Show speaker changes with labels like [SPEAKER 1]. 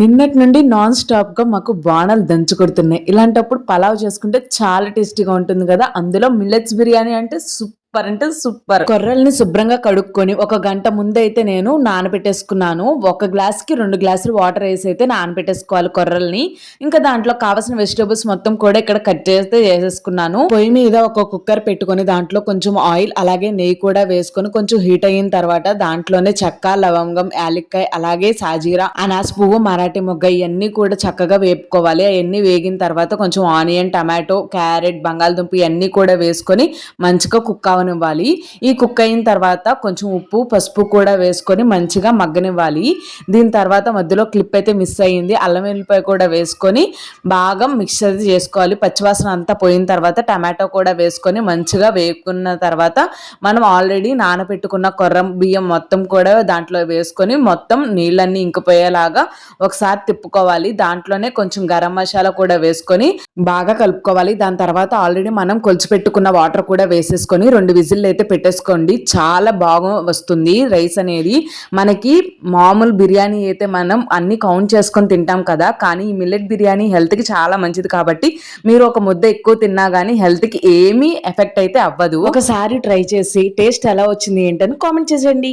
[SPEAKER 1] నిన్నటి నుండి నాన్ స్టాప్గా మాకు బాణాలు దంచుకొడుతున్నాయి. ఇలాంటప్పుడు పలావ్ చేసుకుంటే చాలా టేస్టీగా ఉంటుంది కదా. అందులో మిల్లెట్స్ బిర్యానీ అంటే సూపర్ అంటే సూపర్. కొర్రల్ని శుభ్రంగా కడుక్కొని ఒక గంట ముందైతే నేను నానబెట్టేసుకున్నాను. ఒక గ్లాస్కి రెండు గ్లాసులు వాటర్ వేసి అయితే నానబెట్టేసుకోవాలి కొర్రల్ని. ఇంకా దాంట్లో కావాల్సిన వెజిటేబుల్స్ మొత్తం కూడా ఇక్కడ కట్ చేస్తే చేసేసుకున్నాను. పొయ్యి మీద ఒక కుక్కర్ పెట్టుకొని దాంట్లో కొంచెం ఆయిల్ అలాగే నెయ్యి కూడా వేసుకొని కొంచెం హీట్ అయిన తర్వాత దాంట్లోనే చెక్క లవంగం యాలిక్కాయ అలాగే సాజీరా అనాస్ పువ్వు మరాఠీ మొగ్గ ఇవన్నీ కూడా చక్కగా వేపుకోవాలి. అవన్నీ వేగిన తర్వాత కొంచెం ఆనియన్ టమాటో క్యారెట్ బంగాళదుంప ఇవన్నీ కూడా వేసుకొని మంచిగా కుక్క కావనివ్వాలి. ఈ కుక్ అయిన తర్వాత కొంచెం ఉప్పు పసుపు కూడా వేసుకొని మంచిగా మగ్గనివ్వాలి. దీని తర్వాత మధ్యలో క్లిప్ అయితే మిస్ అయ్యింది. అల్లం వెల్లిపాయ కూడా వేసుకొని బాగా మిక్సర్ చేసుకోవాలి. పచ్చివాసన అంతా పోయిన తర్వాత టమాటో కూడా వేసుకొని మంచిగా వేపుకున్న తర్వాత మనం ఆల్రెడీ నానబెట్టుకున్న కొర్రం బియ్యం మొత్తం కూడా దాంట్లో వేసుకొని మొత్తం నీళ్ళన్నీ ఇంకిపోయేలాగా ఒకసారి తిప్పుకోవాలి. దాంట్లోనే కొంచెం గరం మసాలా కూడా వేసుకొని బాగా కలుపుకోవాలి. దాని తర్వాత ఆల్రెడీ మనం కొలిచిపెట్టుకున్న వాటర్ కూడా వేసేసుకొని రెండు రెండు విజిల్ అయితే పెట్టేసుకోండి. చాలా బాగా వస్తుంది రైస్ అనేది. మనకి మామూలు బిర్యానీ అయితే మనం అన్ని కౌంట్ చేసుకొని తింటాం కదా. కానీ ఈ మిల్లెట్ బిర్యానీ హెల్త్కి చాలా మంచిది కాబట్టి మీరు ఒక ముద్ద ఎక్కువ తిన్నా కానీ హెల్త్కి ఏమీ ఎఫెక్ట్ అయితే అవ్వదు. ఒకసారి ట్రై చేసి టేస్ట్ ఎలా వచ్చింది ఏంటని కామెంట్ చేసేయండి.